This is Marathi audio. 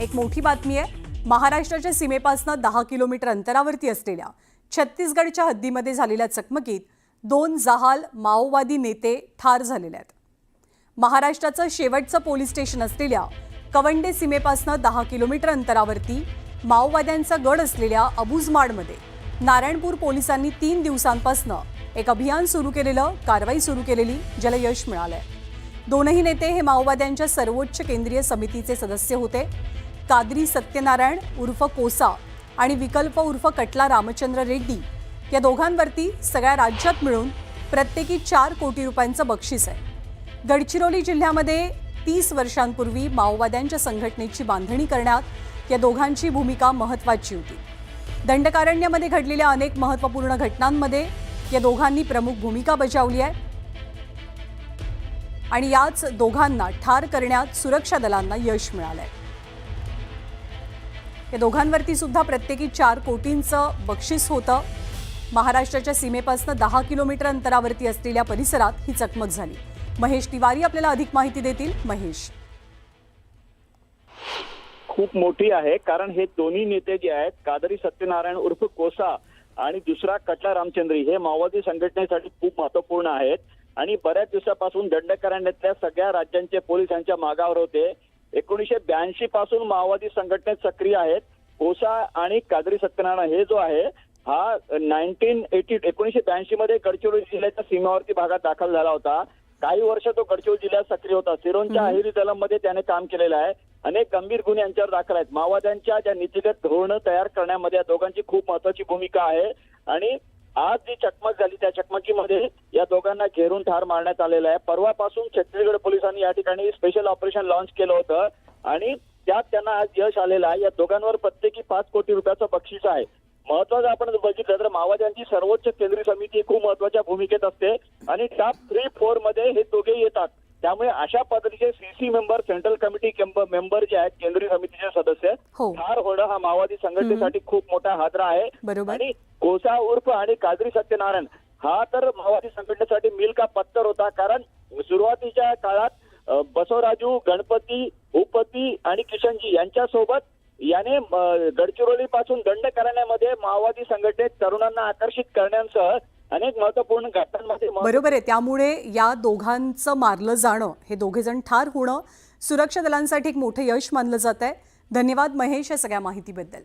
एक मोठी बातमी आहे. महाराष्ट्राच्या सीमेपासून दहा किलोमीटर अंतरावरती असलेल्या छत्तीसगडच्या हद्दीमध्ये झालेल्या चकमकीत दोन जहाल माओवादी नेते ठार झालेले आहेत. महाराष्ट्राचं शेवटचं पोलीस स्टेशन असलेल्या कवंडे सीमेपासून दहा किलोमीटर अंतरावरती माओवाद्यांचा गड असलेल्या अबुजमाडमध्ये नारायणपूर पोलिसांनी तीन दिवसांपासून एक अभियान सुरू केलेलं कारवाई सुरू केलेली ज्याला यश मिळालंय. दोनही नेते हे माओवाद्यांच्या सर्वोच्च केंद्रीय समितीचे सदस्य होते. कादरी सत्यनारायण उर्फ कोसा आणि विकल्प उर्फ कटला रामचंद्र रेड्डी या दोघांवरती सगळ्या राज्यात मिळून प्रत्येकी चार कोटी रुपयांचं बक्षीस आहे. गडचिरोली जिल्ह्यामध्ये तीस वर्षांपूर्वी माओवाद्यांच्या संघटनेची बांधणी करण्यात या दोघांची भूमिका महत्त्वाची होती. दंडकारण्यामध्ये घडलेल्या अनेक महत्त्वपूर्ण घटनांमध्ये या दोघांनी प्रमुख भूमिका बजावली आहे. आणि याच दोघांना ठार करण्यात सुरक्षा दलांना यश मिळालं आहे या दोघांवरती सुद्धा प्रत्येकी चार कोटींचं बक्षीस होतं. महाराष्ट्राच्या सीमेपासून दहा किलोमीटर अंतरावरती असलेल्या परिसरात ही चकमक झाली. महेश तिवारी आपल्याला अधिक माहिती देतील. महेश. खूप मोठी आहे कारण हे दोन्ही नेते जे आहेत कादरी सत्यनारायण उर्फ कोसा आणि दुसरा कटला रामचंद्री हे माओवादी संघटनेसाठी खूप महत्त्वपूर्ण आहेत. आणि बऱ्याच दिवसापासून दंडकारण्यातल्या सगळ्या राज्यांचे पोलिसांच्या मागावर होते. एकोणीसशे ब्याऐंशी पासून माओवादी संघटनेत सक्रिय आहेत. कोसा आणि कादरी सत्यनारायण हे जो आहे हा नाईन्टीन एटी एकोणीसशे ब्याऐंशी मध्ये गडचिरोली जिल्ह्याच्या सीमावर्ती भागात दाखल झाला होता. काही वर्ष तो गडचिरोली जिल्ह्यात सक्रिय होता. सिरोंच्या अहिरी दलममध्ये त्याने काम केलेलं आहे. अनेक गंभीर गुन्हे यांच्यावर दाखल आहेत. माओवाद्यांच्या ज्या नीतिगत धोरणं तयार करण्यामध्ये या दोघांची खूप महत्वाची भूमिका आहे. आणि आज जी चकमक झाली त्या चकमकीमध्ये या दोघांना घेरून ठार मारण्यात आलेलं आहे. परवापासून छत्तीसगड पोलिसांनी या ठिकाणी स्पेशल ऑपरेशन लॉन्च केलं होतं. आणि त्यात त्यांना आज यश आलेलं आहे. या दोघांवर प्रत्येकी पाच कोटी रुपयाचं बक्षीस आहे. महत्वाचं आपण बघितलं तर माओवाद्यांची सर्वोच्च केंद्रीय समिती खूप महत्त्वाच्या भूमिकेत असते. आणि टॉप थ्री फोरमध्ये हे दोघे येतात. त्यामुळे अशा पद्धतीचे CC member central committee member जे आहेत केंद्रीय समितीचे सदस्य हो. ठार होणं हा माओवादी संघटनेसाठी खूप मोठा हादरा आहे. आणि कोसा उर्फ आणि कादरी सत्यनारायण हा तर माओवादी संघटनेसाठी मिल का पत्तर होता कारण सुरुवातीच्या काळात बसवराजू गणपती भूपती आणि किशनजी यांच्यासोबत याने गडचिरोली पासून दंड करण्यामध्ये माओवादी संघटनेत तरुणांना आकर्षित करण्यासह अनेक महत्त्वपूर्ण घटनांमध्ये बरोबर आहे. त्यामुळे या दोघांचं मारलं जाणं हे दोघे जण ठार होणं सुरक्षा दलांसाठी एक मोठं यश मानलं जात आहे धन्यवाद महेश या सगळ्या माहितीबद्दल.